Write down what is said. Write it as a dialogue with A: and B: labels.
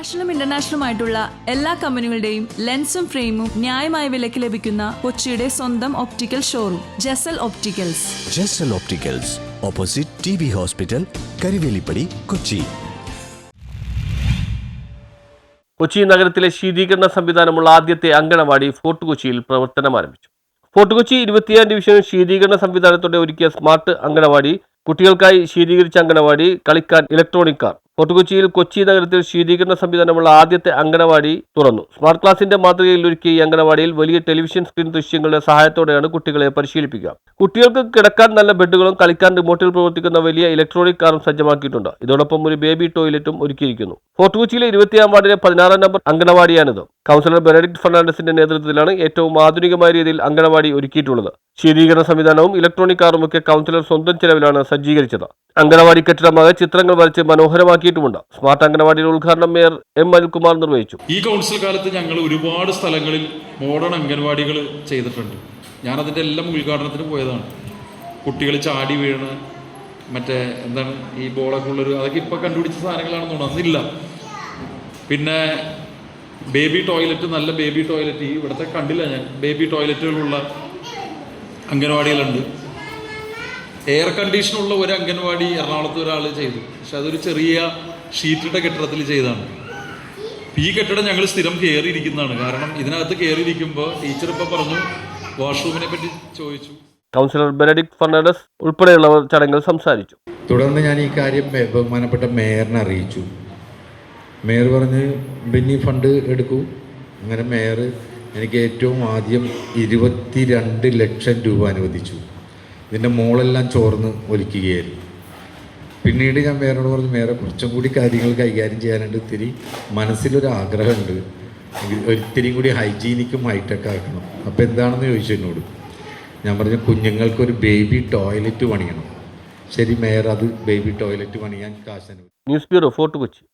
A: നാഷണലും ഇന്റർനാഷണലും ആയിട്ടുള്ള എല്ലാ കമ്പനികളുടെയും ലെൻസും ഫ്രെയിമും ന്യായമായ വിലയ്ക്ക് ലഭിക്കുന്ന കൊച്ചിയുടെ സ്വന്തം optical showroom Jasal opticals
B: Jasal opticals opposite T B hospital Karivelipady Kochi
C: Kochi നഗരത്തിലെ ശീതീകരണ സംവിധാനമുള്ള ആദ്യത്തെ അങ്കണവാടി ഫോർട്ട് കൊച്ചിയിൽ പ്രവർത്തനം ആരംഭിച്ചു. ഫോർട്ട് കൊച്ചി ഇരുപത്തിയാം ഡിവിഷൻ ശീതീകരണ സംവിധാനത്തോടെ ഒരുക്കിയ സ്മാർട്ട് അങ്കണവാടി കുട്ടികൾക്കായി ശീതീകരിച്ച അങ്കണവാടി കളിക്കാൻ ഇലക്ട്രോണിക് കാർ ഫോർട്ട് കൊച്ചിയിൽ കൊച്ചി നഗരത്തിൽ ശീതീകരണ സംവിധാനമുള്ള ആദ്യത്തെ അങ്കണവാടി തുറന്നു. സ്മാർട്ട് ക്ലാസിന്റെ മാതൃകയിൽ ഒരുക്കിയ ഈ അങ്കണവാടിയിൽ വലിയ ടെലിവിഷൻ സ്ക്രീൻ ദൃശ്യങ്ങളുടെ സഹായത്തോടെയാണ് കുട്ടികളെ പരിശീലിപ്പിക്കുക. കുട്ടികൾക്ക് കിടക്കാൻ നല്ല ബെഡുകളും കളിക്കാൻ റിമോട്ടിൽ പ്രവർത്തിക്കുന്ന വലിയ ഇലക്ട്രോണിക് കാറും സജ്ജമാക്കിയിട്ടുണ്ട്. ഇതോടൊപ്പം ഒരു ബേബി ടോയ്ലറ്റും ഒരുക്കിയിരിക്കുന്നു. ഫോർട്ടുകൊച്ചിയിലെ ഇരുപത്തിയാം വാർഡിലെ പതിനാറാം നമ്പർ അങ്കണവാടിയാണിത് കൗൺസിലർ ബെനഡിക്ട് ഫെർണാണ്ടസിന്റെ നേതൃത്വത്തിലാണ് ഏറ്റവും ആധുനികമായ രീതിയിൽ അങ്കണവാടി ഒരുക്കിയിട്ടുള്ളത്. ശീതീകരണ സംവിധാനവും ഇലക്ട്രോണിക് കാറും ഒക്കെ കൗൺസിലർ സ്വന്തം ചെലവിലാണ് സജ്ജീകരിച്ചത്. അംഗനവാടി കെട്ടിടമാകെ ചിത്രങ്ങൾ വരച്ച് മനോഹരമാക്കിയിട്ടുമുണ്ട്. സ്മാർട്ട് അംഗനവാടിയുടെ ഉദ്ഘാടനം മേയർ എം അനിൽകുമാർ നിർവഹിച്ചു.
D: ഈ കൗൺസിൽ കാലത്ത് ഞങ്ങൾ ഒരുപാട് സ്ഥലങ്ങളിൽ മോഡേൺ അംഗൻവാടികൾ ചെയ്തിട്ടുണ്ട്. ഞാനതിന്റെ എല്ലാം ഉദ്ഘാടനത്തിന് പോയതാണ്. കുട്ടികൾ ചാടി വീണ് മറ്റേ എന്താണ് ഈ ബോളൊക്കെ ഉള്ളൊരു അതൊക്കെ ഇപ്പോൾ കണ്ടുപിടിച്ച സാധനങ്ങളാണെന്ന് അന്നില്ല. പിന്നെ ബേബി ടോയ്ലറ്റ് നല്ല ബേബി ടോയ്ലറ്റ് ഇവിടുത്തെ കണ്ടില്ല ഞാൻ. ബേബി ടോയ്ലറ്റുകളുള്ള അംഗൻവാടികളുണ്ട് എയർ കണ്ടീഷനുള്ള ഒരു അംഗൻവാടി എറണാകുളത്ത് ഒരാൾ ചെയ്തു. പക്ഷെ അതൊരു ചെറിയ ഷീറ്റിട്ട കെട്ടിടത്തിൽ ചെയ്തതാണ്. ഈ കെട്ടിടം ഞങ്ങൾ സ്ഥിരം കയറിയിരിക്കുന്നതാണ് കാരണം ഇതിനകത്ത് കയറിയിരിക്കുമ്പോൾ ടീച്ചർ ഇപ്പോൾ പറഞ്ഞു വാഷ്റൂമിനെ പറ്റി ചോദിച്ചു.
C: കൗൺസിലർ ബെനഡിക്ട് ഫെർണാണ്ടസ് ഉൾപ്പെടെയുള്ളവർ ചടങ്ങിൽ സംസാരിച്ചു.
E: തുടർന്ന് ഞാൻ ഈ കാര്യം ബഹുമാനപ്പെട്ട മേയറിനെ അറിയിച്ചു. മേയർ പറഞ്ഞ് ബിന്നി ഫണ്ട് എടുക്കൂ. അങ്ങനെ മേയർ എനിക്ക് ഏറ്റവും ആദ്യം ഇരുപത്തി രണ്ട് ലക്ഷം രൂപ അനുവദിച്ചു. ഇതിന്റെ മോളെല്ലാം ചോർന്ന് ഒലിക്കുകയായിരുന്നു. പിന്നീട് ഞാൻ മേയറോട് പറഞ്ഞു വേറെ കുറച്ചും കൂടി കാര്യങ്ങൾ കൈകാര്യം ചെയ്യാനുണ്ട്. ഇത്തിരി മനസ്സിലൊരു ആഗ്രഹമുണ്ട്. ഇത് ഒരിത്തിരിയും കൂടി ഹൈജീനിക്കും ഹൈടെക് ആക്കണം. അപ്പോൾ എന്താണെന്ന് ചോദിച്ചു എന്നോട്. ഞാൻ പറഞ്ഞു കുഞ്ഞുങ്ങൾക്കൊരു ബേബി ടോയ്ലറ്റ് പണിയണം. ശരി മേയർ അത് ബേബി ടോയ്ലറ്റ് പണിയാൻ കാശ്
C: ന്യൂസ് ബ്യൂറോ ഫോർട്ട് കൊച്ചി.